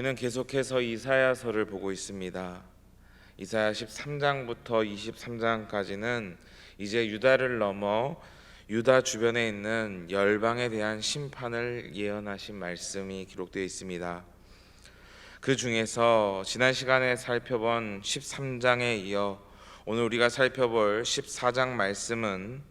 우리는 계속해서 이사야서를 보고 있습니다. 이사야 13장부터 23장까지는 이제 유다를 넘어 유다 주변에 있는 열방에 대한 심판을 예언하신 말씀이 기록되어 있습니다. 그 중에서 지난 시간에 살펴본 13장에 이어 오늘 우리가 살펴볼 14장 말씀은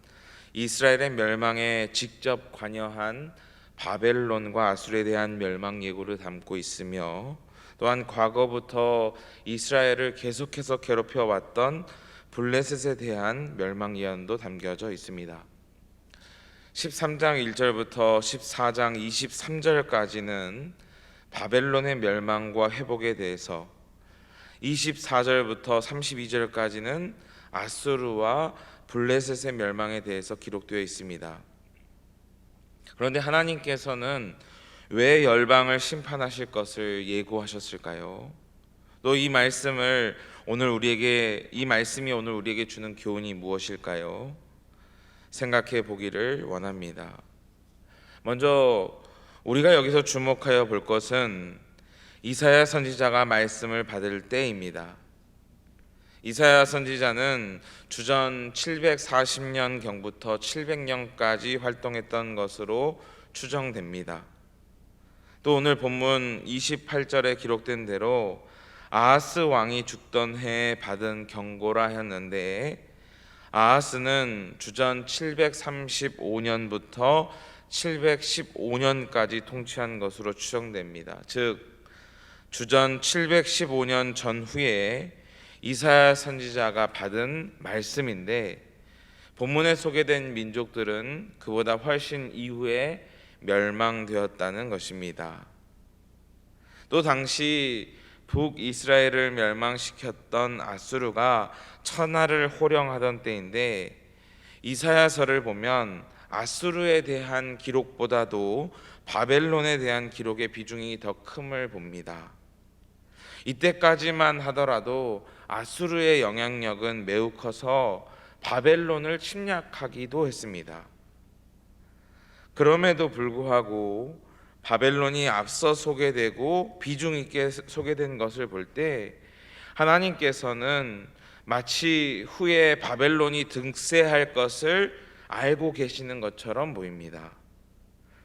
이스라엘의 멸망에 직접 관여한 바벨론과 아수르에 대한 멸망 예고를 담고 있으며 또한 과거부터 이스라엘을 계속해서 괴롭혀 왔던 블레셋에 대한 멸망 예언도 담겨져 있습니다. 13장 1절부터 14장 23절까지는 바벨론의 멸망과 회복에 대해서 24절부터 32절까지는 아수르와 블레셋의 멸망에 대해서 기록되어 있습니다. 그런데 하나님께서는 왜 열방을 심판하실 것을 예고하셨을까요? 또 이 말씀을 오늘 우리에게 이 말씀이 오늘 우리에게 주는 교훈이 무엇일까요? 생각해 보기를 원합니다. 먼저 우리가 여기서 주목하여 볼 것은 이사야 선지자가 말씀을 받을 때입니다. 이사야 선지자는 주전 740년 경부터 700년까지 활동했던 것으로 추정됩니다. 또 오늘 본문 28절에 기록된 대로 아하스 왕이 죽던 해에 받은 경고라 했는데 아하스는 주전 735년부터 715년까지 통치한 것으로 추정됩니다. 즉 주전 715년 전후에 이사야 선지자가 받은 말씀인데 본문에 소개된 민족들은 그보다 훨씬 이후에 멸망되었다는 것입니다. 또 당시 북이스라엘을 멸망시켰던 아수르가 천하를 호령하던 때인데 이사야서를 보면 아수르에 대한 기록보다도 바벨론에 대한 기록의 비중이 더 큼을 봅니다. 이때까지만 하더라도 아수르의 영향력은 매우 커서 바벨론을 침략하기도 했습니다. 그럼에도 불구하고 바벨론이 앞서 소개되고 비중 있게 소개된 것을 볼 때 하나님께서는 마치 후에 바벨론이 등세할 것을 알고 계시는 것처럼 보입니다.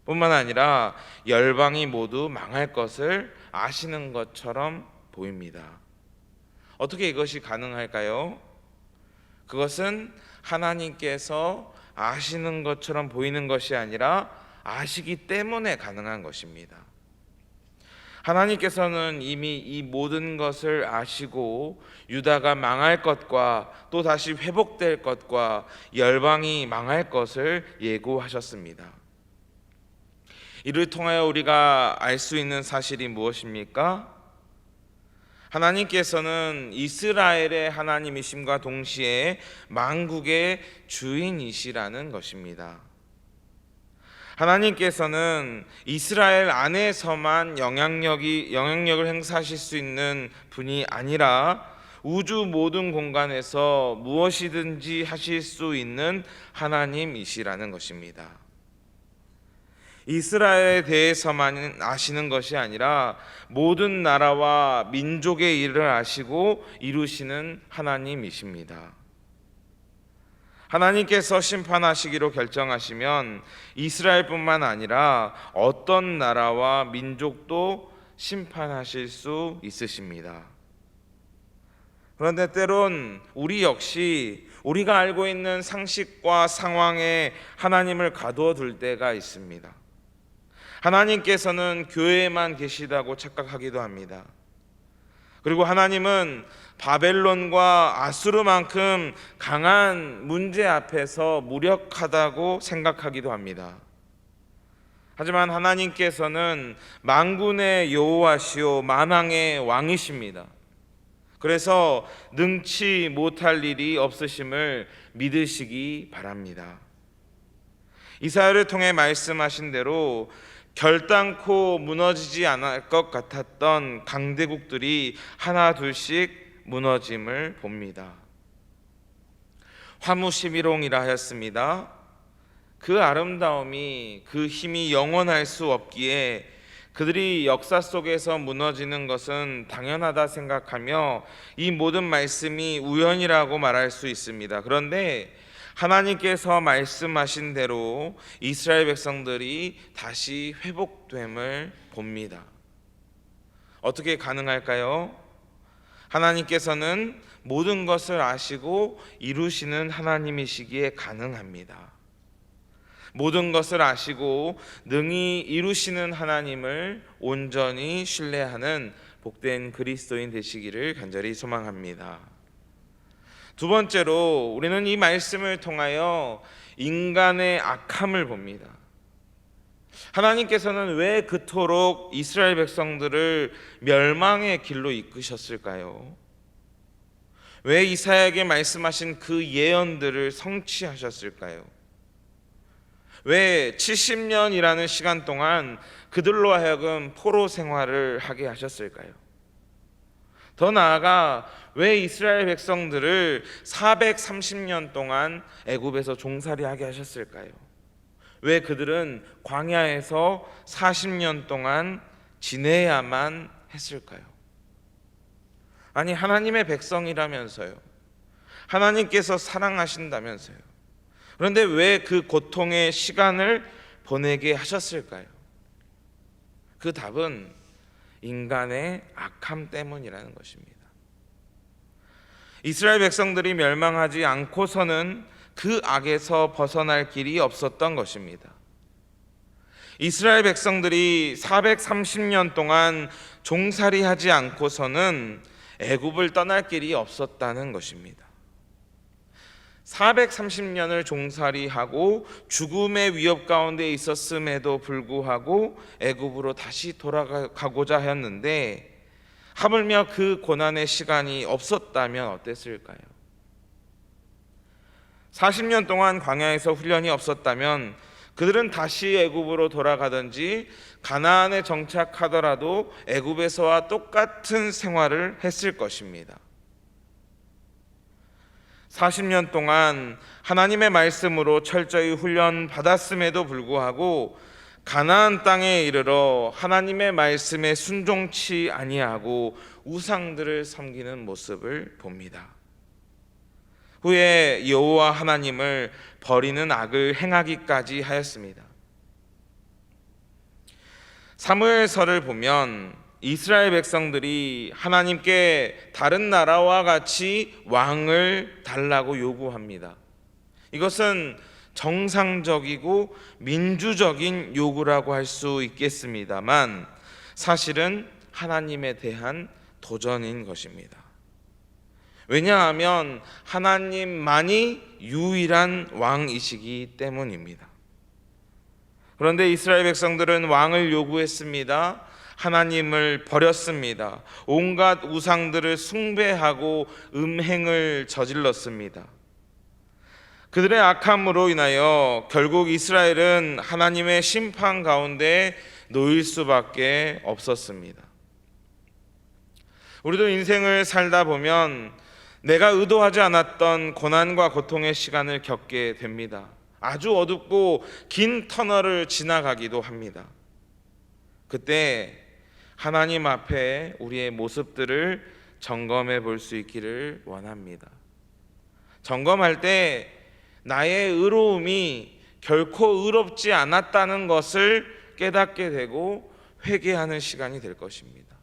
뿐만 아니라 열방이 모두 망할 것을 아시는 것처럼 보입니다. 어떻게 이것이 가능할까요? 그것은 하나님께서 아시는 것처럼 보이는 것이 아니라 아시기 때문에 가능한 것입니다. 하나님께서는 이미 이 모든 것을 아시고 유다가 망할 것과 또 다시 회복될 것과 열방이 망할 것을 예고하셨습니다. 이를 통하여 우리가 알 수 있는 사실이 무엇입니까? 하나님께서는 이스라엘의 하나님이심과 동시에 만국의 주인이시라는 것입니다. 하나님께서는 이스라엘 안에서만 영향력이 영향력을 행사하실 수 있는 분이 아니라 우주 모든 공간에서 무엇이든지 하실 수 있는 하나님이시라는 것입니다. 이스라엘에 대해서만 아시는 것이 아니라 모든 나라와 민족의 일을 아시고 이루시는 하나님이십니다. 하나님께서 심판하시기로 결정하시면 이스라엘뿐만 아니라 어떤 나라와 민족도 심판하실 수 있으십니다. 그런데 때론 우리 역시 우리가 알고 있는 상식과 상황에 하나님을 가두어 둘 때가 있습니다. 하나님께서는 교회에만 계시다고 착각하기도 합니다. 그리고 하나님은 바벨론과 아수르만큼 강한 문제 앞에서 무력하다고 생각하기도 합니다. 하지만 하나님께서는 만군의 여호와시오 만왕의 왕이십니다. 그래서 능치 못할 일이 없으심을 믿으시기 바랍니다. 이사야를 통해 말씀하신 대로 결단코 무너지지 않을 것 같았던 강대국들이 하나 둘씩 무너짐을 봅니다. 화무시비롱이라 하였습니다. 그 아름다움이 그 힘이 영원할 수 없기에 그들이 역사 속에서 무너지는 것은 당연하다 생각하며 이 모든 말씀이 우연이라고 말할 수 있습니다. 그런데 하나님께서 말씀하신 대로 이스라엘 백성들이 다시 회복됨을 봅니다. 어떻게 가능할까요? 하나님께서는 모든 것을 아시고 이루시는 하나님이시기에 가능합니다. 모든 것을 아시고 능히 이루시는 하나님을 온전히 신뢰하는 복된 그리스도인 되시기를 간절히 소망합니다. 두 번째로 우리는 이 말씀을 통하여 인간의 악함을 봅니다. 하나님께서는 왜 그토록 이스라엘 백성들을 멸망의 길로 이끄셨을까요? 왜 이사야에게 말씀하신 그 예언들을 성취하셨을까요? 왜 70년이라는 시간 동안 그들로 하여금 포로 생활을 하게 하셨을까요? 더 나아가 왜 이스라엘 백성들을 430년 동안 애굽에서 종살이하게 하셨을까요? 왜 그들은 광야에서 40년 동안 지내야만 했을까요? 아니 하나님의 백성이라면서요. 하나님께서 사랑하신다면서요. 그런데 왜 그 고통의 시간을 보내게 하셨을까요? 그 답은 인간의 악함 때문이라는 것입니다. 이스라엘 백성들이 멸망하지 않고서는 그 악에서 벗어날 길이 없었던 것입니다. 이스라엘 백성들이 430년 동안 종살이하지 않고서는 애굽을 떠날 길이 없었다는 것입니다. 430년을 종살이하고 죽음의 위협 가운데 있었음에도 불구하고 애굽으로 다시 돌아가고자 하였는데 하물며 그 고난의 시간이 없었다면 어땠을까요? 40년 동안 광야에서 훈련이 없었다면 그들은 다시 애굽으로 돌아가든지 가나안에 정착하더라도 애굽에서와 똑같은 생활을 했을 것입니다. 40년 동안 하나님의 말씀으로 철저히 훈련 받았음에도 불구하고 가나안 땅에 이르러 하나님의 말씀에 순종치 아니하고 우상들을 섬기는 모습을 봅니다. 후에 여호와 하나님을 버리는 악을 행하기까지 하였습니다. 사무엘서를 보면 이스라엘 백성들이 하나님께 다른 나라와 같이 왕을 달라고 요구합니다. 이것은 정상적이고 민주적인 요구라고 할 수 있겠습니다만 사실은 하나님에 대한 도전인 것입니다. 왜냐하면 하나님만이 유일한 왕이시기 때문입니다. 그런데 이스라엘 백성들은 왕을 요구했습니다. 하나님을 버렸습니다. 온갖 우상들을 숭배하고 음행을 저질렀습니다. 그들의 악함으로 인하여 결국 이스라엘은 하나님의 심판 가운데 놓일 수밖에 없었습니다. 우리도 인생을 살다 보면 내가 의도하지 않았던 고난과 고통의 시간을 겪게 됩니다. 아주 어둡고 긴 터널을 지나가기도 합니다. 그때 하나님 앞에 우리의 모습들을 점검해 볼 수 있기를 원합니다. 점검할 때 나의 의로움이 결코 의롭지 않았다는 것을 깨닫게 되고 회개하는 시간이 될 것입니다.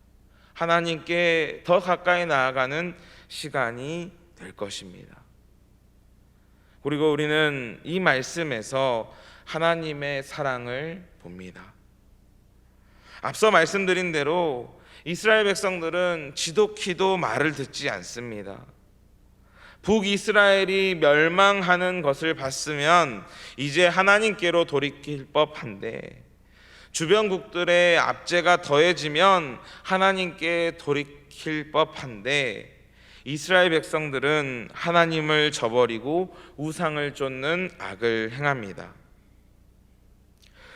하나님께 더 가까이 나아가는 시간이 될 것입니다. 그리고 우리는 이 말씀에서 하나님의 사랑을 봅니다. 앞서 말씀드린 대로 이스라엘 백성들은 지독히도 말을 듣지 않습니다. 북이스라엘이 멸망하는 것을 봤으면 이제 하나님께로 돌이킬 법한데 주변국들의 압제가 더해지면 하나님께 돌이킬 법한데 이스라엘 백성들은 하나님을 저버리고 우상을 쫓는 악을 행합니다.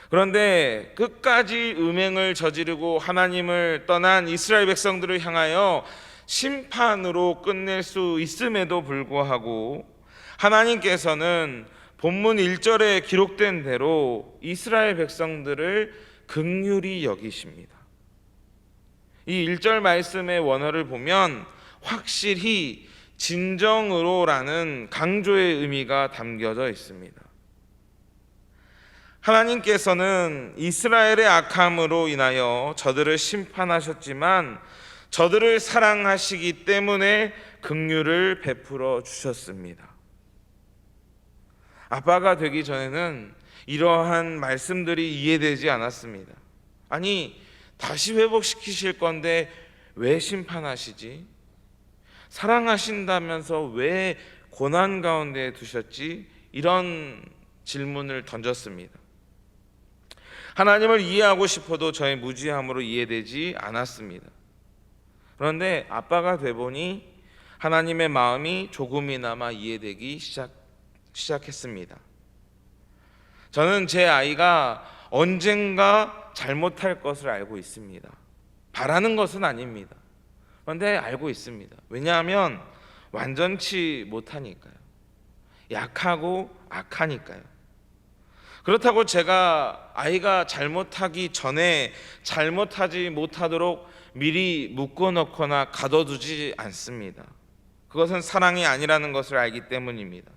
그런데 끝까지 음행을 저지르고 하나님을 떠난 이스라엘 백성들을 향하여 심판으로 끝낼 수 있음에도 불구하고 하나님께서는 본문 1절에 기록된 대로 이스라엘 백성들을 극률이 여기십니다. 이 1절 말씀의 원어를 보면 확실히 진정으로라는 강조의 의미가 담겨져 있습니다. 하나님께서는 이스라엘의 악함으로 인하여 저들을 심판하셨지만 저들을 사랑하시기 때문에 긍휼을 베풀어 주셨습니다. 아빠가 되기 전에는 이러한 말씀들이 이해되지 않았습니다. 아니, 다시 회복시키실 건데 왜 심판하시지? 사랑하신다면서 왜 고난 가운데 두셨지? 이런 질문을 던졌습니다. 하나님을 이해하고 싶어도 저의 무지함으로 이해되지 않았습니다. 그런데 아빠가 돼 보니 하나님의 마음이 조금이나마 이해되기 시작, 시작했습니다. 저는 제 아이가 언젠가 잘못할 것을 알고 있습니다. 바라는 것은 아닙니다. 그런데 알고 있습니다. 왜냐하면 완전치 못하니까요. 약하고 악하니까요. 그렇다고 제가 아이가 잘못하기 전에 잘못하지 못하도록 미리 묶어놓거나 가둬두지 않습니다. 그것은 사랑이 아니라는 것을 알기 때문입니다.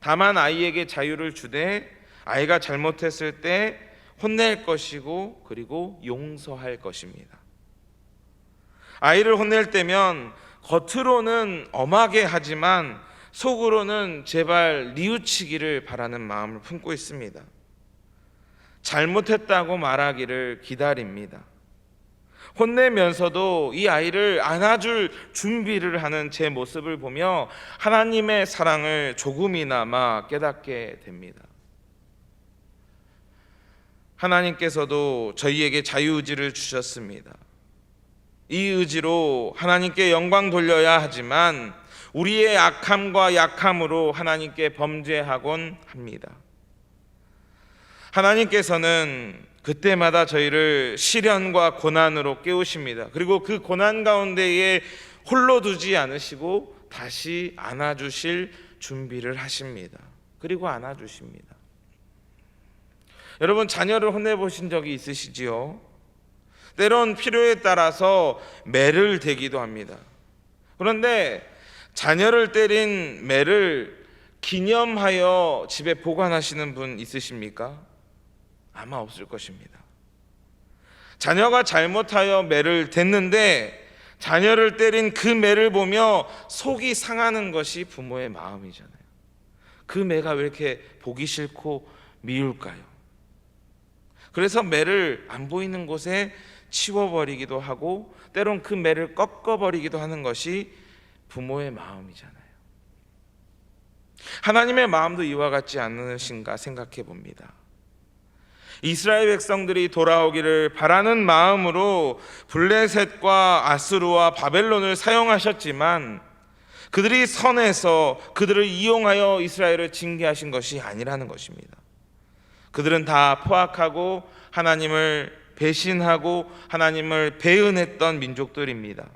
다만 아이에게 자유를 주되 아이가 잘못했을 때 혼낼 것이고 그리고 용서할 것입니다. 아이를 혼낼 때면 겉으로는 엄하게 하지만 속으로는 제발 뉘우치기를 바라는 마음을 품고 있습니다. 잘못했다고 말하기를 기다립니다. 혼내면서도 이 아이를 안아줄 준비를 하는 제 모습을 보며 하나님의 사랑을 조금이나마 깨닫게 됩니다. 하나님께서도 저희에게 자유의지를 주셨습니다. 이 의지로 하나님께 영광 돌려야 하지만 우리의 악함과 약함으로 하나님께 범죄하곤 합니다. 하나님께서는 그때마다 저희를 시련과 고난으로 깨우십니다. 그리고 그 고난 가운데에 홀로 두지 않으시고 다시 안아주실 준비를 하십니다. 그리고 안아주십니다. 여러분 자녀를 혼내보신 적이 있으시지요? 때론 필요에 따라서 매를 대기도 합니다. 그런데 자녀를 때린 매를 기념하여 집에 보관하시는 분 있으십니까? 아마 없을 것입니다. 자녀가 잘못하여 매를 댔는데 자녀를 때린 그 매를 보며 속이 상하는 것이 부모의 마음이잖아요. 그 매가 왜 이렇게 보기 싫고 미울까요? 그래서 매를 안 보이는 곳에 치워버리기도 하고 때론 그 매를 꺾어버리기도 하는 것이 부모의 마음이잖아요. 하나님의 마음도 이와 같지 않으신가 생각해 봅니다. 이스라엘 백성들이 돌아오기를 바라는 마음으로 블레셋과 아스루와 바벨론을 사용하셨지만 그들이 선해서 그들을 이용하여 이스라엘을 징계하신 것이 아니라는 것입니다. 그들은 다 포악하고 하나님을 배신하고 하나님을 배은했던 민족들입니다.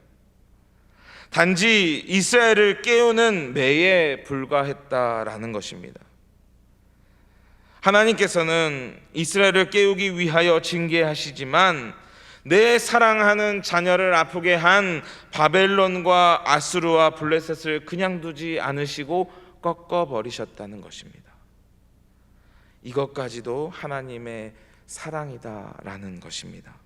단지 이스라엘을 깨우는 매에 불과했다라는 것입니다. 하나님께서는 이스라엘을 깨우기 위하여 징계하시지만 내 사랑하는 자녀를 아프게 한 바벨론과 아수르와 블레셋을 그냥 두지 않으시고 꺾어 버리셨다는 것입니다. 이것까지도 하나님의 사랑이다라는 것입니다.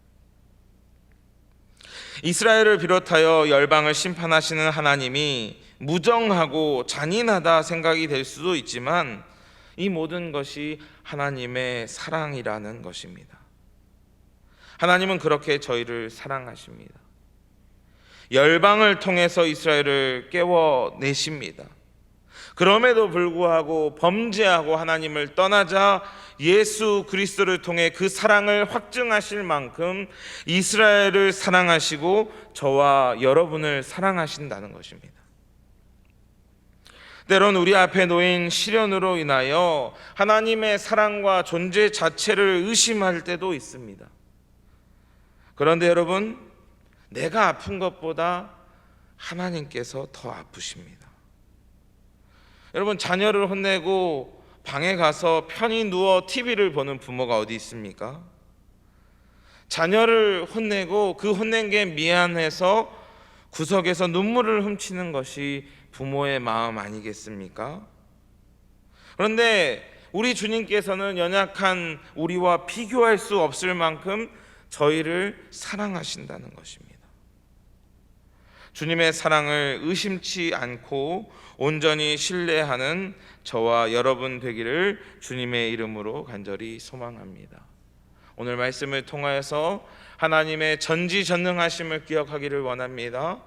이스라엘을 비롯하여 열방을 심판하시는 하나님이 무정하고 잔인하다 생각이 될 수도 있지만 이 모든 것이 하나님의 사랑이라는 것입니다. 하나님은 그렇게 저희를 사랑하십니다. 열방을 통해서 이스라엘을 깨워내십니다. 그럼에도 불구하고 범죄하고 하나님을 떠나자 예수 그리스도를 통해 그 사랑을 확증하실 만큼 이스라엘을 사랑하시고 저와 여러분을 사랑하신다는 것입니다. 때론 우리 앞에 놓인 시련으로 인하여 하나님의 사랑과 존재 자체를 의심할 때도 있습니다. 그런데 여러분, 내가 아픈 것보다 하나님께서 더 아프십니다. 여러분, 자녀를 혼내고 방에 가서 편히 누워 TV를 보는 부모가 어디 있습니까? 자녀를 혼내고 그 혼낸 게 미안해서 구석에서 눈물을 훔치는 것이 부모의 마음 아니겠습니까? 그런데 우리 주님께서는 연약한 우리와 비교할 수 없을 만큼 저희를 사랑하신다는 것입니다. 주님의 사랑을 의심치 않고 온전히 신뢰하는 저와 여러분 되기를 주님의 이름으로 간절히 소망합니다. 오늘 말씀을 통하여서 하나님의 전지전능하심을 기억하기를 원합니다.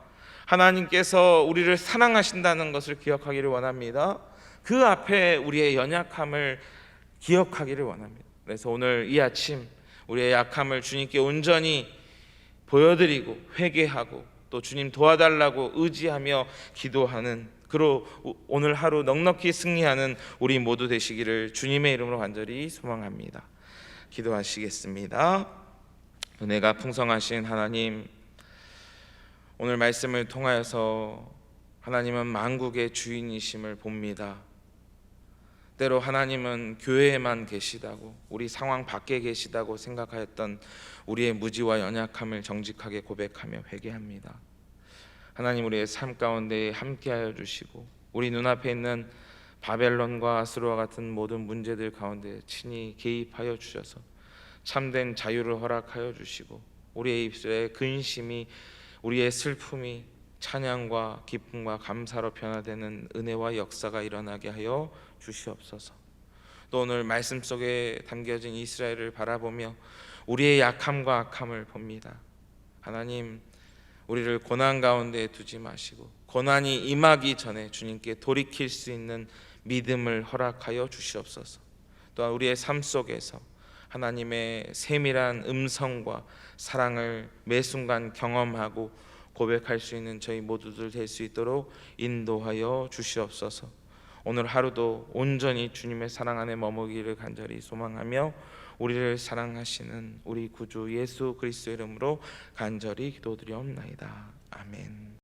하나님께서 우리를 사랑하신다는 것을 기억하기를 원합니다. 그 앞에 우리의 연약함을 기억하기를 원합니다. 그래서 오늘 이 아침 우리의 약함을 주님께 온전히 보여드리고 회개하고 또 주님 도와달라고 의지하며 기도하는 그로 오늘 하루 넉넉히 승리하는 우리 모두 되시기를 주님의 이름으로 간절히 소망합니다. 기도하시겠습니다. 은혜가 풍성하신 하나님 오늘 말씀을 통하여서 하나님은 만국의 주인이심을 봅니다. 때로 하나님은 교회에만 계시다고 우리 상황 밖에 계시다고 생각하였던 우리의 무지와 연약함을 정직하게 고백하며 회개합니다. 하나님 우리의 삶 가운데 함께하여 주시고 우리 눈앞에 있는 바벨론과 아스로와 같은 모든 문제들 가운데 친히 개입하여 주셔서 참된 자유를 허락하여 주시고 우리의 입술에 근심이 우리의 슬픔이 찬양과 기쁨과 감사로 변화되는 은혜와 역사가 일어나게 하여 주시옵소서. 또 오늘 말씀 속에 담겨진 이스라엘을 바라보며 우리의 약함과 악함을 봅니다. 하나님 우리를 고난 가운데 두지 마시고 고난이 임하기 전에 주님께 돌이킬 수 있는 믿음을 허락하여 주시옵소서. 또한 우리의 삶 속에서 하나님의 세밀한 음성과 사랑을 매 순간 경험하고 고백할 수 있는 저희 모두들 될 수 있도록 인도하여 주시옵소서. 오늘 하루도 온전히 주님의 사랑 안에 머무기를 간절히 소망하며 우리를 사랑하시는 우리 구주 예수 그리스도 이름으로 간절히 기도드리옵나이다. 아멘.